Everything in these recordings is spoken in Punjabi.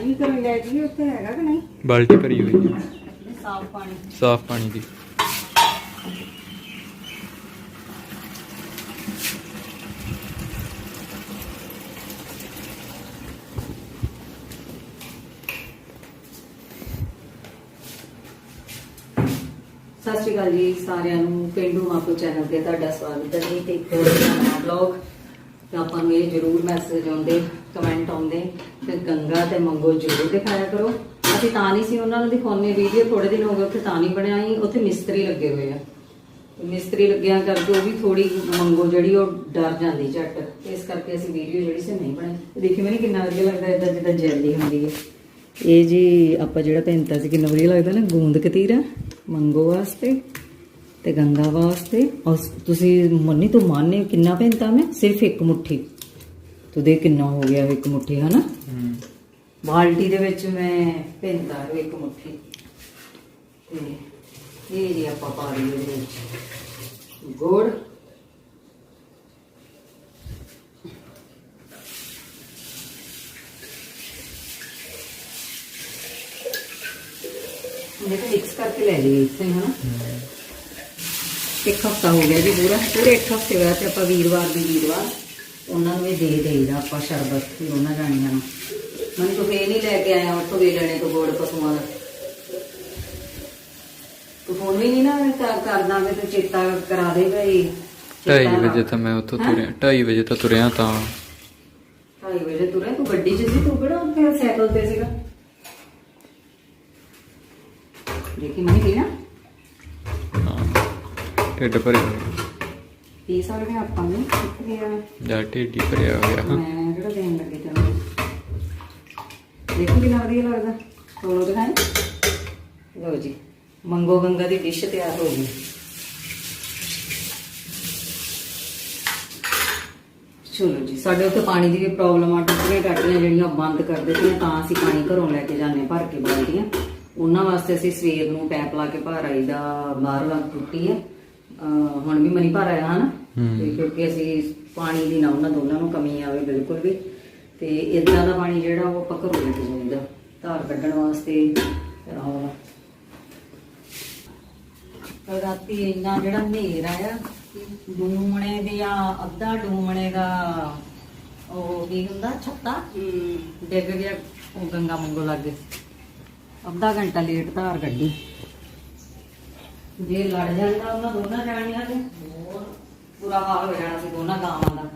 ਪਾਣੀ ਘਰੋਂ ਲੈ ਜੀ ਉੱਥੇ ਹੈਗਾ ਕਿ ਨਹੀਂ? ਬਾਲਟੀ ਭਰੀ ਹੋਈ ਹੈ। ਸਾਫ਼ ਪਾਣੀ। ਸਾਫ਼ ਪਾਣੀ ਦੀ। ਸਤਿ ਸ਼੍ਰੀ ਅਕਾਲ ਜੀ ਸਾਰਿਆਂ ਨੂੰ। ਪਿੰਡੂ ਮਾਪੋ ਚੈਨਲ ਤੇ ਤੁਹਾਡਾ ਸਵਾਗਤ ਹੈ ਜੀ ਤੇ ਇੱਕ ਹੋਰ ਨਵਾਂ ਵਲੌਗ ਤੇ ਆਪਾਂ ਨੂੰ ਇਹ ਜ਼ਰੂਰ ਮੈਸੇਜ ਆਉਂਦੇ ਕਮੈਂਟ ਆਉਂਦੇ। ਤੇ ਗੰਗਾ ਤੇ ਮੰਗੋ ਜ਼ਰੂਰ ਦਿਖਾਇਆ ਕਰੋ। ਅਸੀਂ ਤਾਂ ਨਹੀਂ ਸੀ ਉਹਨਾਂ ਨੂੰ ਦਿਖਾਉਣੇ ਵੀਡੀਓ ਥੋੜੇ ਦਿਨ ਹੋ ਗਏ, ਉੱਥੇ ਤਾਂ ਨਹੀਂ ਬਣਿਆ ਸੀ, ਉੱਥੇ ਮਿਸਤਰੀ ਲੱਗੇ ਹੋਏ ਆ। ਮਿਸਤਰੀ ਲੱਗਿਆ ਕਰਕੇ ਉਹ ਵੀ ਥੋੜੀ ਮੰਗੋ ਜਿਹੜੀ ਉਹ ਡਰ ਜਾਂਦੀ ਝੱਟ। ਇਸ ਕਰਕੇ ਅਸੀਂ ਵੀਡੀਓ ਜਿਹੜੀ ਸੀ ਨਹੀਂ ਬਣਾਈ। ਤੇ ਦੇਖੀ ਮੈਨੂੰ ਕਿੰਨਾ ਵਧੀਆ ਲੱਗਦਾ ਇਦਾਂ ਜਿੱਦਾਂ ਜੈਲੀ ਹੁੰਦੀ ਹੈ। ਇਹ ਜੀ ਆਪਾਂ ਜਿਹੜਾ ਪੈਂਤਾ ਸੀ, ਕਿੰਨਾ ਵਧੀਆ ਲੱਗਦਾ ਨਾ, ਗੂੰਦ ਕਤੀਰਾ, ਮੰਗੋ ਵਾਸਤੇ ਤੇ ਗੰਗਾ ਵਾਸਤੇ। ਔਰ ਤੁਸੀਂ ਮੰਨੀ ਤੋਂ ਮਾਨੇ, ਕਿੰਨਾ ਪੈਂਤਾ ਮੈਂ? ਸਿਰਫ ਇੱਕ ਮੁੱਠੀ। ਤੂੰ ਦੇਖ ਕਿੰਨਾ ਹੋ ਗਿਆ ਇੱਕ ਮੁੱਠੀ ਹਨਾ? ਹੂੰ। ਬਾਲਟੀ ਦੇ ਵਿੱਚ ਮੈਂ ਪੈਂਤਾ ਇੱਕ ਮੁੱਠੀ। ਤੇ ਇਹ ਜੀ ਆਪਾਂ ਪਾ ਦਈਏ ਇਹਦੇ ਵਿੱਚ। ਗੁੜ। ਦੇਖੋ ਮਿਕਸ ਕਰਕੇ ਲੈ ਲਈਏ ਇਸੇ ਹਨਾ? ਇੱਕ ਹਫਤਾ ਹੋ ਗਿਆ ਜੀ ਪੂਰਾ। ਪੂਰੇ ਇੱਕ ਹਫ਼ਤੇ ਬਾਅਦ ਤੇ ਆਪਾਂ ਵੀਰਵਾਰ ਦੀ ਵੀਰਵਾਰ ਉਹਨਾਂ ਨੂੰ ਇਹ ਦੇ ਦੇਈਦਾ ਆਪਾਂ ਸ਼ਰਬਤ ਤੇ ਉਹਨਾਂ ਜਾਣੀਆਂ ਨੂੰ। ਮੈਨੂੰ ਤਾਂ ਫੇਰ ਨਹੀਂ ਲੈ ਕੇ ਆਇਆ ਉੱਥੋਂ ਵੀ ਲੈਣੇ ਤੋਂ ਗੋੜ ਪਸ਼ੂਆਂ ਦਾ। ਤੂੰ ਫੋਨ ਵੀ ਨਹੀਂ ਨਾ ਕਰ- ਕਰਦਾ ਮੈਂ ਤੂੰ ਚੇਤਾ ਕਰਾ ਦੇ ਭਾਈ ਢਾਈ ਵਜੇ ਤਾਂ ਮੈਂ ਉੱਥੋਂ ਹੈਂ? ਤੁਰਿਆ ਢਾਈ ਵਜੇ ਤਾਂ ਤੁਰਿਆ ਤਾਂ। ਢਾਈ ਵਜੇ ਤੁਰਿਆ ਤੂੰ ਗੱਡੀ 'ਚ ਸੀ ਤੂੰ ਕਿਹੜਾ ਉੱਥੇ ਸਾਈਕਲ ਤੇ ਸੀਗਾ? ਦੇਖੀ ਮੈਂ ਪੀਣਾ ਹਾਂ, ਢਿੱਡ ਭਰਿਆ ਹੋਇਆ ਪੀ ਸਕਦੇ ਹਾਂ ਆਪਾਂ ਨੇ ਕਿੱਥੇ ਆ ਜਾਂ ਢਿੱਡ ਹੀ ਭਰਿਆ ਹੋਇਆ ਮੈਂ ਕਿਹੜਾ ਦੇਣ ਲੱਗੀ ਤੈਨੂੰ ਦੇਖੋ ਕਿੰਨਾ ਵਧੀਆ ਲੱਗਦਾ ਤੋੜੋ ਦਿਖਾਈ ਲਓ ਜੀ ਮੰਗੋ ਗੰਗਾ ਦੀ ਡਿਸ਼ ਤਿਆਰ ਹੋ ਗਈ ਚਲੋ ਜੀ ਸਾਡੇ ਉੱਥੇ ਪਾਣੀ ਦੀ ਵੀ ਪ੍ਰੋਬਲਮ ਆ ਟੁੱਟੀਆਂ ਟਾਟੀਆਂ ਜਿਹੜੀਆਂ ਬੰਦ ਕਰ ਦਿੱਤੀਆਂ ਤਾਂ ਅਸੀਂ ਪਾਣੀ ਘਰੋਂ ਲੈ ਕੇ ਜਾਂਦੇ ਭਰ ਕੇ ਬਾਲਟੀਆਂ ਉਹਨਾਂ ਵਾਸਤੇ ਅਸੀਂ ਸਵੇਰ ਨੂੰ ਪੈਪ ਲਾ ਕੇ ਭਰ ਆਈਦਾ ਬਾਹਰ ਲੱਗ ਟੁੱਟੀ ਹੈ ਹੁਣ ਵੀ ਮਨੀ ਭਰ ਆਇਆ ਹਨ ਹੂੰ। ਤੇ ਕਿਉਂਕਿ ਅਸੀਂ ਪਾਣੀ ਦੀ ਨਾ ਉਹਨਾਂ ਦੋਨਾਂ ਨੂੰ ਕਮੀ ਆਵੇ ਬਿਲਕੁਲ ਵੀ। ਤੇ ਇਦਾਂ ਦਾ ਪਾਣੀ ਜਿਹੜਾ ਉਹ ਆਪਾਂ ਘਰੋਂ ਲੈ ਕੇ ਜਾਈਦਾ ਧਾਰ ਕੱਢਣ ਵਾਸਤੇ ਰਾਤੀ ਇੰਨਾ ਜਿਹੜਾ ਹਨੇਰ ਆਇਆ ਡੂਮਣੇ ਦੇ ਆ ਅੱਧਾ ਡੂਮਣੇ ਦਾ ਉਹ ਕੀ ਹੁੰਦਾ ਛੱਤਾ? ਡਿੱਗ ਗਿਆ ਉਹ ਗੰਗਾ ਮੰਗੋ ਲੱਗੇ ਅੱਧਾ ਘੰਟਾ ਲੇਟ ਧਾਰ ਕੱਢੀ। ਜੇ ਲੜ ਜਾਂਦਾ ਉਹਨਾਂ ਦੋਨਾਂ ਜਾਣੀਆਂ ਤੇ ਹੋਰ ਬੁਰਾ ਹਾਲ ਹੋ ਜਾਣਾ ਸੀ ਦੋਨਾਂ ਗਾਵਾਂ ਦਾ।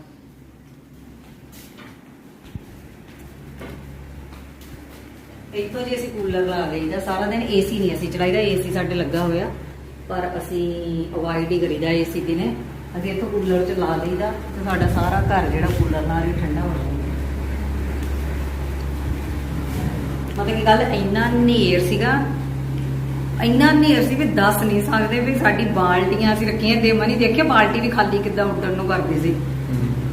ਇੱਥੋਂ ਜੀ ਅਸੀਂ ਕੂਲਰ ਲਾ ਲਈਦਾ ਸਾਰਾ ਦਿਨ ਏਸੀ ਨਹੀਂ ਅਸੀਂ ਚਲਾਈਦਾ ਏਸੀ ਸਾਡੇ ਲੱਗਾ ਹੋਇਆ। ਪਰ ਅਸੀਂ ਅਵਾਇਡ ਹੀ ਕਰੀਦਾ ਏਸੀ ਦਿਨੇ ਅਸੀਂ ਇੱਥੋਂ ਕੂਲਰ ਚ ਲਾ ਲਈਦਾ, ਤੇ ਸਾਡਾ ਸਾਰਾ ਘਰ ਜਿਹੜਾ ਕੂਲਰ ਨਾਲ ਹੀ ਠੰਡਾ ਹੋ ਜਾਂਦਾ। ਮਤਲਬ ਕਿ ਗੱਲ ਇੰਨਾ ਹਨੇਰ ਸੀਗਾ ਇੰਨਾ ਹਨੇਰ ਸੀ ਵੀ ਦੱਸ ਨਹੀਂ ਸਕਦੇ ਵੀ ਸਾਡੀ ਬਾਲਟੀਆਂ ਅਸੀਂ ਰੱਖੀਆਂ ਦੇ ਮਨੀ ਦੇਖਿਆ ਬਾਲਟੀ ਵੀ ਖਾਲੀ ਕਿੱਦਾਂ ਉੱਡਣ ਨੂੰ ਕਰਦੀ ਸੀ।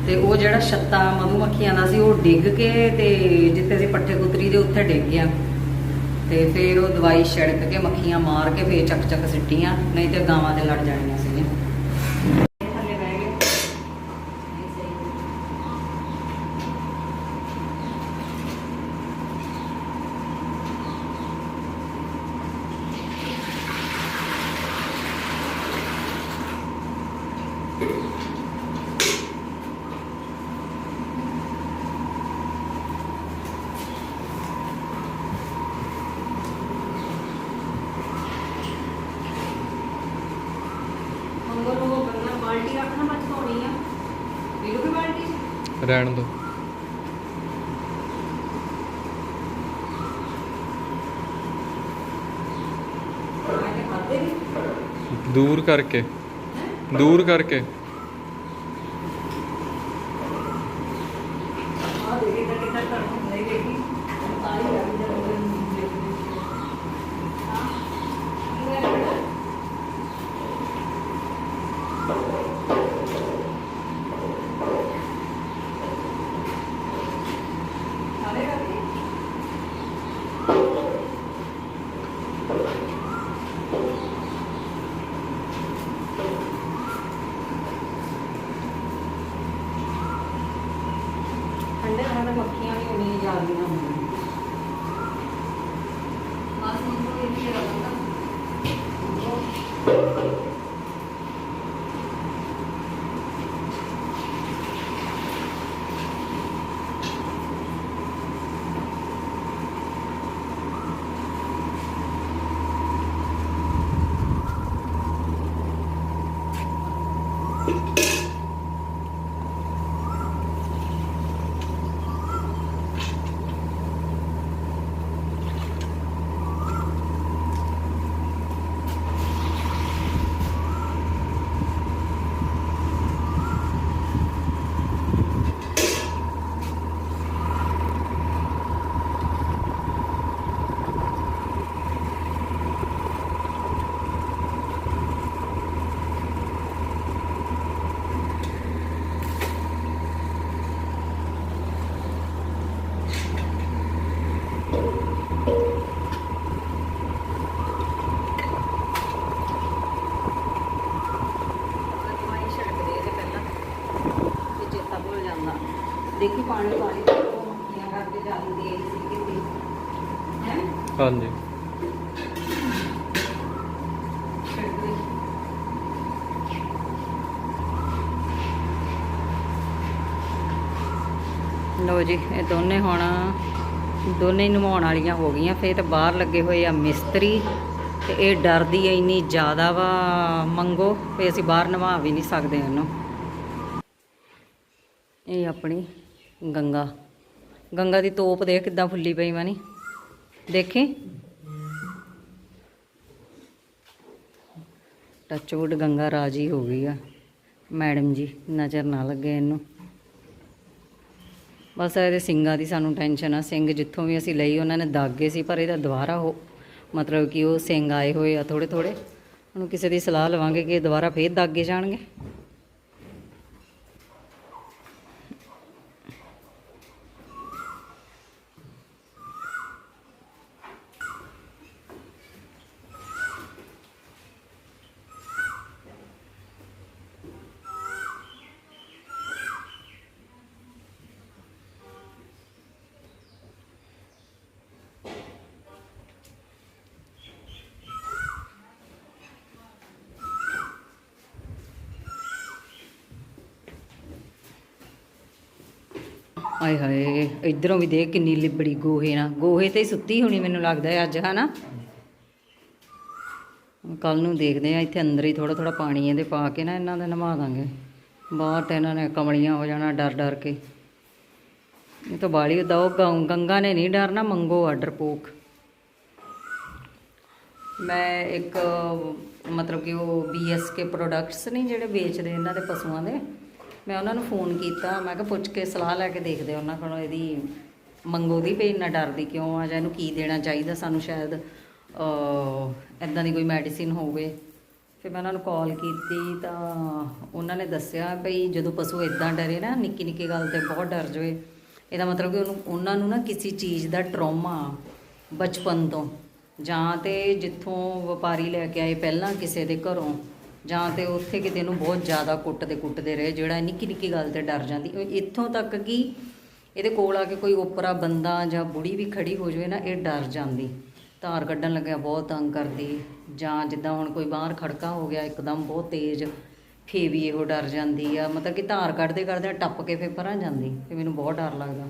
ਤੇ ਉਹ ਜਿਹੜਾ ਛੱਤਾ ਮਧੂ ਮੱਖੀਆਂ ਦਾ ਸੀ ਉਹ ਡਿੱਗ ਕੇ ਤੇ ਜਿੱਥੇ ਅਸੀਂ ਪੱਠੇ ਕੁਤਰੀ ਦੇ ਉੱਥੇ ਡਿੱਗ ਗਿਆ। ਤੇ ਫਿਰ ਉਹ ਦਵਾਈ ਛਿੜਕ ਕੇ ਮੱਖੀਆਂ ਮਾਰ ਕੇ ਫੇਰ ਚੱਕ ਚੱਕ ਸਿੱਟੀਆਂ ਨਹੀਂ ਤੇ ਗਾਵਾਂ ਤੇ ਲੜ ਜਾਣੀਆਂ ਸੀਗੀਆਂ ਥੱਲੇ ਬਹਿ ਗਏ ਨਹੀਂ ਸਹੀ ਮੰਗੋ ਨੂੰ ਉਹ ਗੰਗਾ ਬਾਲਟੀ ਰੱਖਣਾ ਮੱਚ ਧੋਣੀ ਆ ਵੀਰੋ ਵੀ ਬਾਲਟੀ ਚ ਰਹਿਣ ਦੋ। ਦੂਰ ਕਰਕੇ। ਦੂਰ ਕਰਕੇ। ਦੇਖੀ ਪਾਣੀ ਵਾਲੀ ਉਹ ਮੱਖੀਆਂ ਕਰਕੇ ਜਾਂਦੀ ਹੈ ਸੀ ਕਿਤੇ ਹੈ? ਹਾਂਜੀ। ਲੋ ਜੀ ਇਹ ਦੋਨੇ ਹੁਣ ਦੋਨੇ ਹੀ ਨਵਾਉਣ ਵਾਲੀਆਂ ਹੋ ਗਈਆਂ। ਫੇਰ ਤਾਂ ਬਾਹਰ ਲੱਗੇ ਹੋਏ ਆ ਮਿਸਤਰੀ ਤੇ ਇਹ ਡਰਦੀ ਐ ਇੰਨੀ ਜ਼ਿਆਦਾ ਵਾ ਮੰਗੋ ਫੇ ਅਸੀਂ ਬਾਹਰ ਨਵਾ ਵੀ ਨਹੀਂ ਸਕਦੇ ਇਹਨੂੰ ਇਹ ਆਪਣੀ ਗੰਗਾ। ਗੰਗਾ ਦੀ ਤੋਪ ਦੇਖ ਕਿੱਦਾਂ ਫੁੱਲੀ ਪਈ ਮਾਨੀ। ਦੇਖੀ? ਟੱਚਵੁੱਡ ਗੰਗਾ ਰਾਜੀ ਹੋ ਗਈ ਆ। ਮੈਡਮ ਜੀ ਨਜ਼ਰ ਨਾ ਲੱਗੇ ਇਹਨੂੰ। ਬਸ ਇਹਦੇ ਸਿੰਗਾਂ ਦੀ ਸਾਨੂੰ ਟੈਨਸ਼ਨ ਆ। ਸਿੰਘ ਜਿੱਥੋਂ ਵੀ ਅਸੀਂ ਲਈ, ਉਹਨਾਂ ਨੇ ਦਾਗੇ ਸੀ, ਪਰ ਇਹਦਾ ਦੁਬਾਰਾ ਹੋ ਮਤਲਬ ਕਿ ਉਹ ਸਿੰਘ ਆਏ ਹੋਏ ਆ ਥੋੜੇ ਥੋੜੇ ਹੁਣ ਕਿਸੇ ਦੀ ਸਲਾਹ ਲਵਾਂਗੇ ਕਿ ਦੁਬਾਰਾ ਫੇਰ ਦਾਗੇ ਜਾਣਗੇ। ਆਏ ਹਾਏ, ਇਧਰੋਂ ਵੀ ਦੇਖ ਕਿੰਨੀ ਲਿਬੜੀ ਗੋਹੇ ਨਾਲ। ਗੋਹੇ ਤੇ ਹੀ ਸੁੱਤੀ ਹੋਣੀ ਮੈਨੂੰ ਲੱਗਦਾ ਹੈ ਅੱਜ, ਹਨਾ? ਕੱਲ ਨੂੰ ਦੇਖਦੇ ਆ ਇੱਥੇ ਅੰਦਰ ਹੀ ਥੋੜਾ ਥੋੜਾ ਪਾਣੀ ਇਹਦੇ ਪਾ ਕੇ ਨਾ ਇਹਨਾਂ ਦਾ ਨਵਾ ਦਾਂਗੇ। ਬਾਹਰ ਤੇ ਇਹਨਾਂ ਨੇ ਕਮਲੀਆਂ ਹੋ ਜਾਣਾ ਡਰ ਡਰ ਕੇ। ਇਹ ਤਾਂ ਬਾਲੀ ਉਹ ਗੰਗਾ ਨੇ ਨਹੀਂ ਡਰਨਾ, ਮੰਗੋ ਆਰਡਰ ਪੋਕ ਮੈਂ ਇੱਕ ਮਤਲਬ ਕਿ ਉਹ ਬੀਐਸਕੇ ਪ੍ਰੋਡਕਟਸ ਨਹੀਂ ਜਿਹੜੇ ਵੇਚਦੇ ਇਹਨਾਂ ਦੇ ਪਸ਼ੂਆਂ ਦੇ ਮੈਂ ਉਹਨਾਂ ਨੂੰ ਫੋਨ ਕੀਤਾ, ਮੈਂ ਕਿਹਾ ਪੁੱਛ ਕੇ ਸਲਾਹ ਲੈ ਕੇ ਦੇਖਦੇ ਉਹਨਾਂ ਕੋਲੋਂ ਇਹਦੀ ਮੰਗੋ ਦੀ ਵੀ ਇੰਨਾ ਡਰਦੀ ਕਿਉਂ ਆ ਜਾਂ ਇਹਨੂੰ ਕੀ ਦੇਣਾ ਚਾਹੀਦਾ ਸਾਨੂੰ ਸ਼ਾਇਦ ਇਦਾਂ ਦੀ ਕੋਈ ਮੈਡੀਸਿਨ ਹੋਵੇ। ਫਿਰ ਮੈਂ ਉਹਨਾਂ ਨੂੰ ਕਾਲ ਕੀਤੀ ਤਾਂ ਉਹਨਾਂ ਨੇ ਦੱਸਿਆ ਭਈ ਜਦੋਂ ਪਸ਼ੂ ਇਦਾਂ ਡਰੇ ਨਾ, ਨਿੱਕੀ ਨਿੱਕੀ ਗੱਲ ਤੇ ਬਹੁਤ ਡਰ ਜਾਵੇ ਇਹਦਾ ਮਤਲਬ ਕਿ ਉਹਨੂੰ, ਉਹਨਾਂ ਨੂੰ ਨਾ ਕਿਸੇ ਚੀਜ਼ ਦਾ ਟਰੋਮਾ ਬਚਪਨ ਤੋਂ ਜਾਂ ਤੇ ਜਿੱਥੋਂ ਵਪਾਰੀ ਲੈ ਕੇ ਆਏ ਪਹਿਲਾਂ ਕਿਸੇ ਦੇ ਘਰੋਂ ਜਾਂ ਤੇ ਉੱਥੇ ਕਿਤੇ ਨੂੰ ਬਹੁਤ ਜ਼ਿਆਦਾ ਕੁੱਟਦੇ ਕੁੱਟਦੇ ਰਹੇ, ਜਿਹੜਾ ਨਿੱਕੀ ਨਿੱਕੀ ਗੱਲ ਤੇ ਡਰ ਜਾਂਦੀ। ਇੱਥੋਂ ਤੱਕ ਕਿ ਇਹਦੇ ਕੋਲ ਆ ਕੇ ਕੋਈ ਓਪਰਾ ਬੰਦਾ ਜਾਂ ਬੁੜੀ ਵੀ ਖੜੀ ਹੋ ਜਾਵੇ ਨਾ, ਇਹ ਡਰ ਜਾਂਦੀ। ਧਾਰ ਕੱਢਣ ਲੱਗਿਆ, ਬਹੁਤ ਤੰਗ ਕਰਦੀ। ਜਾਂ ਜਿੱਦਾਂ ਹੁਣ ਕੋਈ ਬਾਹਰ ਖੜਕਾ ਹੋ ਗਿਆ, ਇੱਕਦਮ ਬਹੁਤ ਤੇਜ਼ ਫੇ ਵੀ ਇਹੋ ਡਰ ਜਾਂਦੀ ਆ। ਮਤਲਬ ਕਿ ਧਾਰ ਕੱਢਦੇ ਕਰਦੇ ਟੱਪ ਕੇ ਫੇ ਪਰਾਂ ਜਾਂਦੀ ਫੇ ਮੈਨੂੰ ਬਹੁਤ ਡਰ ਲੱਗਦਾ।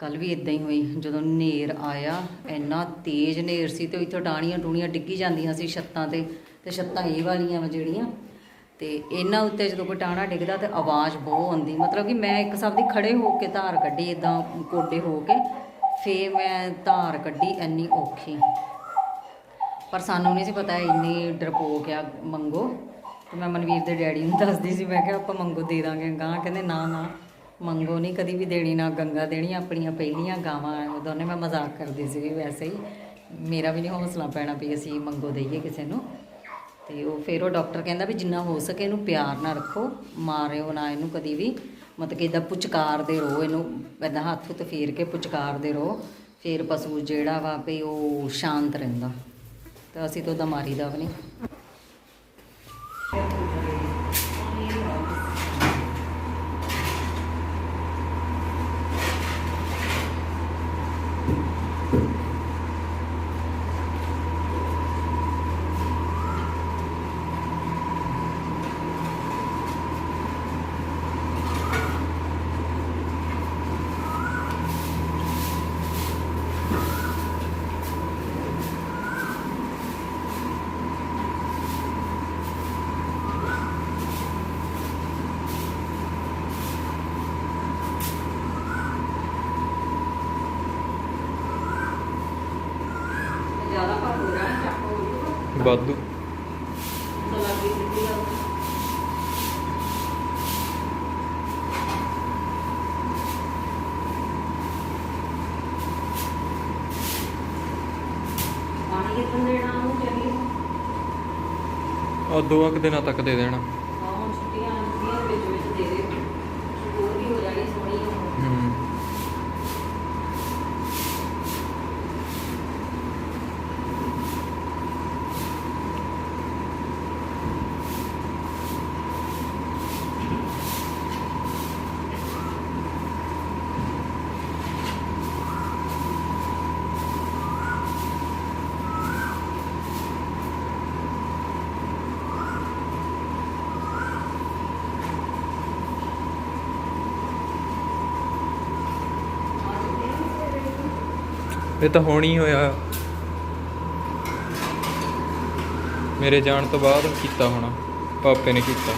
ਕੱਲ ਵੀ ਇਦਾਂ ਹੀ ਹੋਈ, ਜਦੋਂ ਨੇਰ ਆਇਆ, ਇੰਨਾ ਤੇਜ਼ ਨੇਰ ਸੀ ਤੇ ਇੱਥੋਂ ਟਾਣੀਆਂ ਟੂਣੀਆਂ ਡਿੱਗੀ ਜਾਂਦੀਆਂ ਸੀ ਛੱਤਾਂ ਤੇ। ਤੇ ਛੱਤਾਂ ਇਹ ਵਾਲੀਆਂ ਵਾ ਜਿਹੜੀਆਂ। ਤੇ ਇਹਨਾਂ ਉੱਤੇ ਜਦੋਂ ਕੋਈ ਟਾਣਾ ਡਿੱਗਦਾ ਤੇ ਆਵਾਜ਼ ਬਹੁਤ ਆਉਂਦੀ। ਮਤਲਬ ਕਿ ਮੈਂ ਇੱਕ ਸਭ ਦੀ ਖੜੇ ਹੋ ਕੇ ਧਾਰ ਕੱਢੀ ਇਦਾਂ ਕੋਡੇ ਹੋ ਕੇ। ਫੇਰ ਮੈਂ ਧਾਰ ਕੱਢੀ ਇੰਨੀ ਔਖੀ। ਪਰ ਸਾਨੂੰ ਨਹੀਂ ਸੀ ਪਤਾ ਇੰਨੀ ਡਰਪੋਕ ਆ ਮੰਗੋ। ਤੇ ਮੈਂ ਮਨਵੀਰ ਦੇ ਡੈਡੀ ਨੂੰ ਦੱਸਦੀ ਸੀ, ਮੈਂ ਕਿਹਾ ਆਪਾਂ ਮੰਗੋ ਦੇ ਦਾਂਗੇ ਗਾਂ ਕਹਿੰਦੇ ਨਾ ਨਾ, ਮੰਗੋ ਨਹੀਂ, ਕਦੀ ਵੀ ਦੇਣੀ ਨਾ ਗੰਗਾ ਦੇਣੀ, ਆਪਣੀਆਂ ਪਹਿਲੀਆਂ ਗਾਵਾਂ ਉਹ ਦੋਨੇ ਮੈਂ ਮਜ਼ਾਕ ਕਰਦੀ ਸੀ ਵੈਸੇ ਹੀ। ਮੇਰਾ ਵੀ ਨਹੀਂ ਹੌਸਲਾ ਪੈਣਾ ਵੀ ਅਸੀਂ ਮੰਗੋ ਦਈਏ ਕਿਸੇ ਨੂੰ। ਤੇ ਉਹ ਫਿਰ ਉਹ ਡਾਕਟਰ ਕਹਿੰਦਾ ਵੀ ਜਿੰਨਾ ਹੋ ਸਕੇ ਇਹਨੂੰ ਪਿਆਰ ਨਾਲ ਰੱਖੋ, ਮਾਰਿਓ ਨਾ ਇਹਨੂੰ ਕਦੀ ਵੀ। ਮਤਲਬ ਕਿ ਇਦਾਂ ਪੁਚਕਾਰਦੇ ਰਹੋ, ਇਹਨੂੰ ਇਦਾਂ ਹੱਥ ਉੱਤੇ ਫੇਰ ਕੇ ਪੁਚਕਾਰਦੇ ਰਹੋ। ਫਿਰ ਪਸ਼ੂ ਜਿਹੜਾ ਵਾ ਵੀ ਉਹ ਸ਼ਾਂਤ ਰਹਿੰਦਾ। ਤਾਂ ਅਸੀਂ ਤਾਂ ਉਹਦਾ ਮਾਰੀਦਾ ਵੀ ਨਹੀਂ ਵਾਧੂ ਤਾਂ ਲੱਗ ਗਈ ਸਿੱਧੀ ਗੱਲ ਪਾਣੀ ਕਿੱਥੋਂ ਦੇਣਾ ਉਹਨੂੰ ਚੱਲੀ ਆ ਦੋ ਕੁ ਦਿਨਾਂ ਤੱਕ ਦੇ ਦੇਣਾ ਹਾਂ ਹੁਣ ਛੁੱਟੀਆਂ ਛੁੱਟੀਆਂ ਦੇ ਵਿੱਚ ਵਿੱਚ ਦੇ ਦੇ ਹੋਰ ਵੀ ਹੋ ਜਾਣੀ ਸੋਹਣੀ ਉਹ ਹੂੰ ਇਹ ਤਾਂ ਹੁਣ ਹੀ ਹੋਇਆ। ਮੇਰੇ ਜਾਣ ਤੋਂ ਬਾਅਦ ਕੀਤਾ ਹੋਣਾ। ਪਾਪੇ ਨੇ ਕੀਤਾ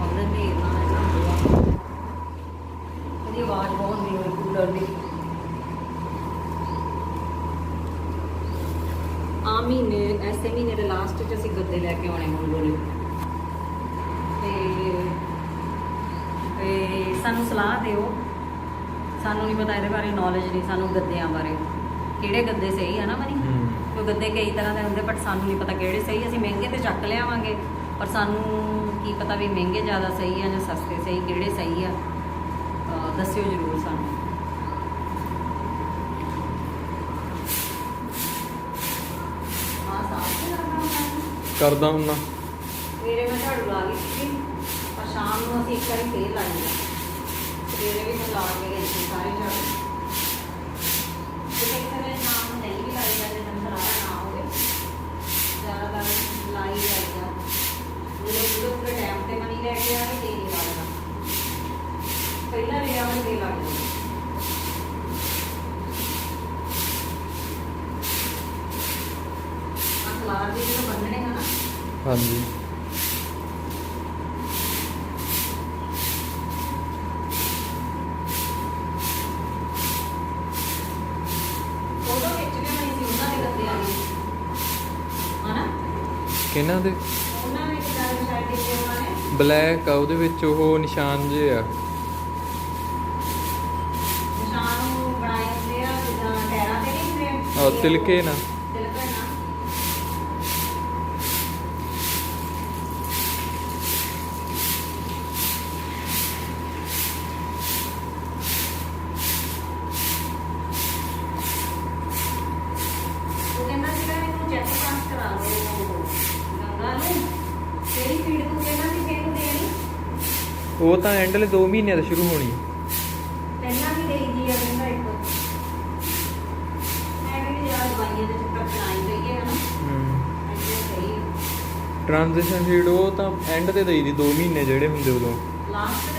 ਉਹਨੇ ਨੇ ਨਾ ਨਾ ਹੋਇਆ ਇਹਦੀ ਆਵਾਜ਼ ਬਹੁਤ ਨਹੀਂ ਹੋਈ ਕੂਲਰ ਦੀ ਆ ਮਹੀਨੇ ਐਸੇ ਮਹੀਨੇ ਦੇ ਲਾਸਟ 'ਚ ਅਸੀਂ ਗੱਦੇ ਲੈ ਕੇ ਆਉਣੇ ਮੰਗੋ ਨੇ ਤੇ ਤੇ ਸਾਨੂੰ ਸਲਾਹ ਦਿਓ। ਸਾਨੂੰ ਨਹੀਂ ਪਤਾ ਇਹਦੇ ਬਾਰੇ ਨੌਲੇਜ ਨਹੀਂ ਸਾਨੂੰ ਗੱਦਿਆਂ ਬਾਰੇ। ਕਿਹੜੇ ਗੱਦੇ ਸਹੀ ਆ ਨਾ ਮਨੀ? ਕਿਉਂ ਗੱਦੇ ਕਈ ਤਰ੍ਹਾਂ ਦੇ ਹੁੰਦੇ ਬਟ ਸਾਨੂੰ ਨਹੀਂ ਪਤਾ ਕਿਹੜੇ ਸਹੀ ਅਸੀਂ ਮਹਿੰਗੇ ਤੇ ਚੱਕ ਲਿਆਵਾਂਗੇ ਪਰ ਸਾਨੂੰ ਕੀ ਪਤਾ ਵੀ ਮਹਿੰਗੇ ਜ਼ਿਆਦਾ ਸਹੀ ਆ ਜਾਂ ਸਸਤੇ ਸਹੀ ਕਿਹੜੇ ਸਹੀ ਆ। ਦੱਸਿਓ ਜਰੂਰ ਸਾਨੂੰ। ਕਰਦਾ ਹੁੰਨਾ ਸਵੇਰੇ ਮੈਂ ਝਾੜੂ ਲਾ ਲਈ ਸੀ ਪਰ ਸ਼ਾਮ ਨੂੰ ਅਸੀਂ ਇੱਕ ਵਾਰੀ ਫੇਰ ਲਾਈ ਸਵੇਰੇ ਵੀ ਮੈਂ ਲਾ ਕੇ ਗਈ ਸੀ ਸਾਰੇ ਝਾੜੂ ਤੇ ਕਿਸੇ ਵੇਲੇ ਸ਼ਾਮ ਨੂੰ ਨਹੀਂ ਵੀ ਲਾਈ ਜਾਂਦੇ ਤਾਂ ਖਲਾਰਾ ਨਾ ਹੋਵੇ। ਜ਼ਿਆਦਾਤਰ ਲਾਈ ਜਾਈਦਾ ਜਿਹੜੇ ਪੂਰੇ ਪੂਰੇ ਟਾਈਮ ਤੇ ਮਨੀ ਲੈ ਕੇ ਆਵੇ ਤੇ ਨਹੀਂ ਲੱਗਦਾ ਪਹਿਲਾਂ ਲੈ ਆਵੇ ਤੇ ਲੱਗ ਜਾਂਦਾ ਆਹ ਖਲਾਰ ਦੇ ਜਿਹੜੇ ਬੰਨਣੇ ਹਨ ਹਾਂਜੀ ਫੋਟੋ ਖਿੱਚ ਕੇ ਮੈਂ ਸੀ ਉਹਨਾਂ ਦੇ ਗੱਦੇ ਆ ਗਈ ਹਨਾ ਕਿਹਨਾਂ ਦੇ ਬਲੈਕ ਆ ਉਹਦੇ ਵਿੱਚ ਉਹ ਨਿਸ਼ਾਨ ਜੇ ਆ ਨਿਸ਼ਾਨ ਨੂੰ ਬਣਾਏ ਹੁੰਦੇ ਆ ਜਿੱਦਾਂ ਟੈਰਾਂ ਤੇ ਨਹੀਂ ਹੁੰਦੇ ਨਾ। ਤਿਲਕੇ ਨਾ ਉਹ ਕਹਿੰਦਾ ਸੀਗਾ ਇਹਨੂੰ ਚੈੱਕ ਪਾਸ ਕਰਾ ਲਓ ਗੰਗਾ ਨੂੰ ਕਿਹੜੀ ਫੀਡ ਤੂੰ ਕਹਿੰਦਾ ਸੀ ਕਿ ਇਹਨੂੰ ਦੇਣੀ ਉਹ ਤਾਂ ਐਂਡਲੇ 2 ਮਹੀਨਿਆਂ ਤੋਂ ਸ਼ੁਰੂ ਹੋਣੀ ਪਹਿਲਾਂ ਵੀ ਦੇਈ ਦੀ ਆ ਇੱਕ। ਐਵੇਂ ਵੀ ਯਾਰ ਦਵਾਈਆਂ ਦੇ ਚੱਕਰ ਚਲਾਈ ਗਈ ਹੈ। ਹਨਾ ਹੂੰ ਟ੍ਰਾਂਜੀਸ਼ਨ ਫੀਡ ਉਹ ਤਾਂ ਐਂਡ ਤੇ ਦੇਈ ਦੀ 2 ਮਹੀਨੇ ਜਿਹੜੇ ਹੁੰਦੇ ਉਦੋਂ। ਲਾਸਟ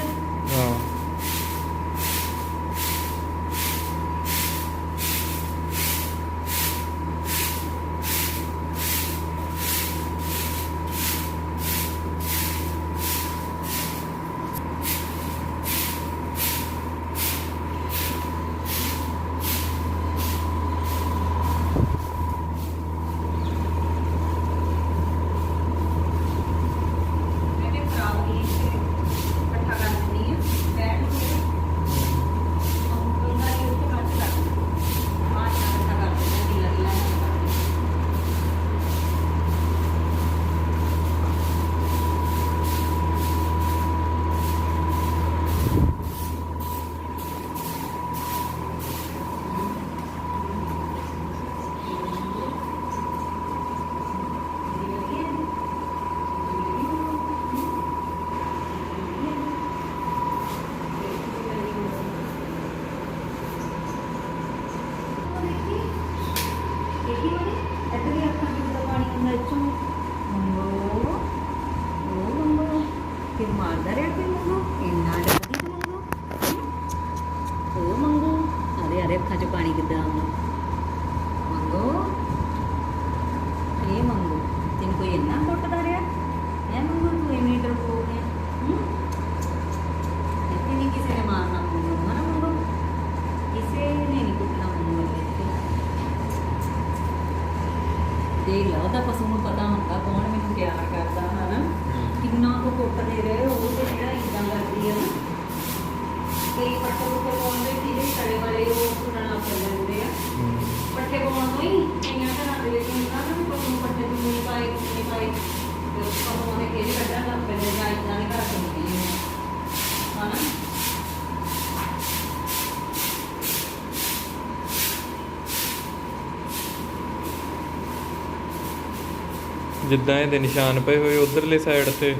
ਜਿੱਦਾਂ ਇਹਦੇ ਨਿਸ਼ਾਨ ਪਏ ਹੋਏ ਉਧਰਲੇ ਸਾਈਡ ਤੇ।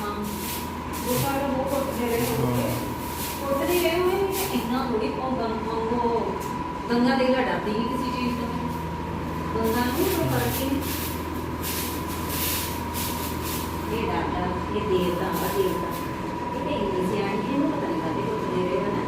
ਹਾਂ। ਉਹ ਸਾਰਾ ਬਹੁਤ ਉੱਥੇ ਰਹੇ ਹੋਏ ਉੱਥੇ ਰਹੇ ਹੋਏ ਇੰਨਾ ਥੋੜੀ ਉਹ ਗੰਗਾ ਦੇ ਲੜਾਦੀ ਕਿਸੇ ਚੀਜ਼ ਤੋਂ। ਗੰਗਾ ਨੂੰ ਨਹੀਂ। ਇਹ ਡਾਟਾ ਇਹ ਦੇਵਤਾ ਆ ਇਹ ਨਹੀਂ ਕਰਦੇ ਉੱਥੇ ਰਹੇ ਹੋਏ ਨਾ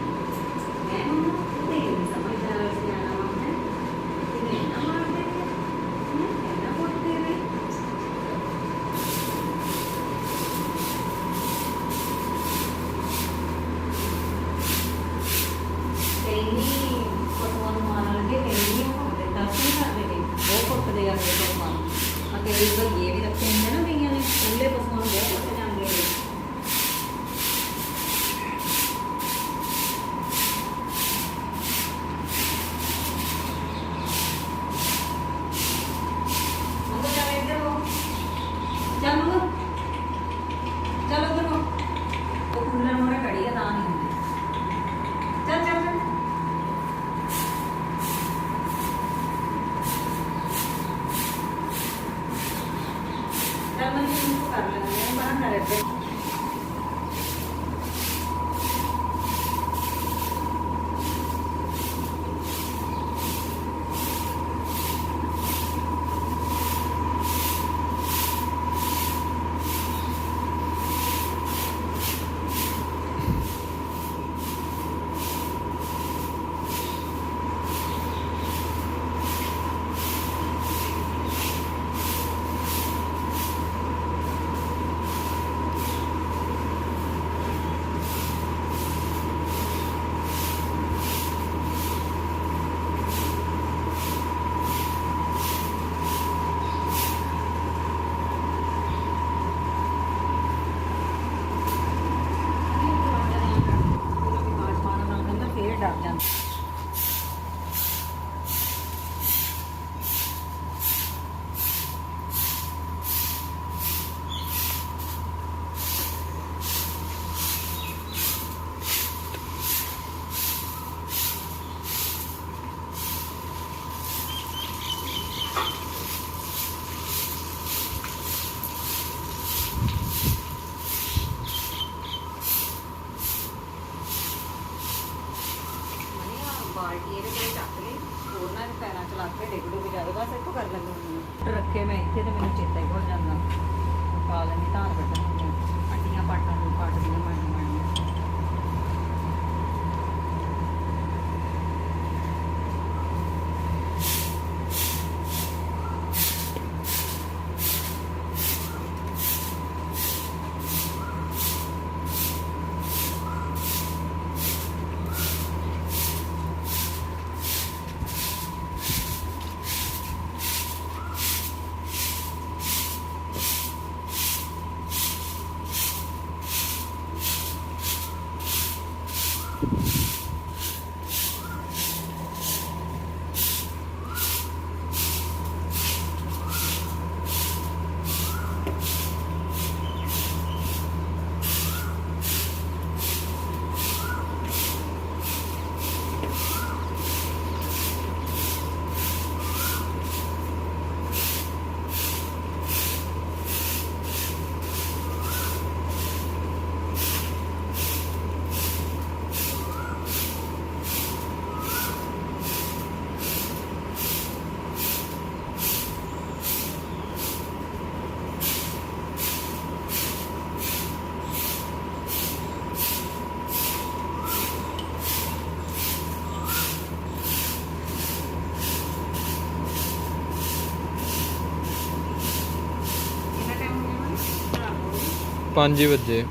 5 ਵਜੇ।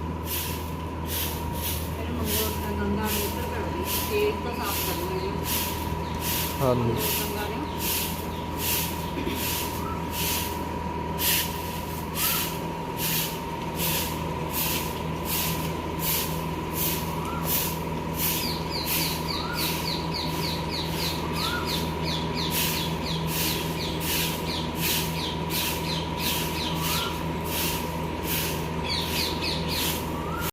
ਹਾਂਜੀ।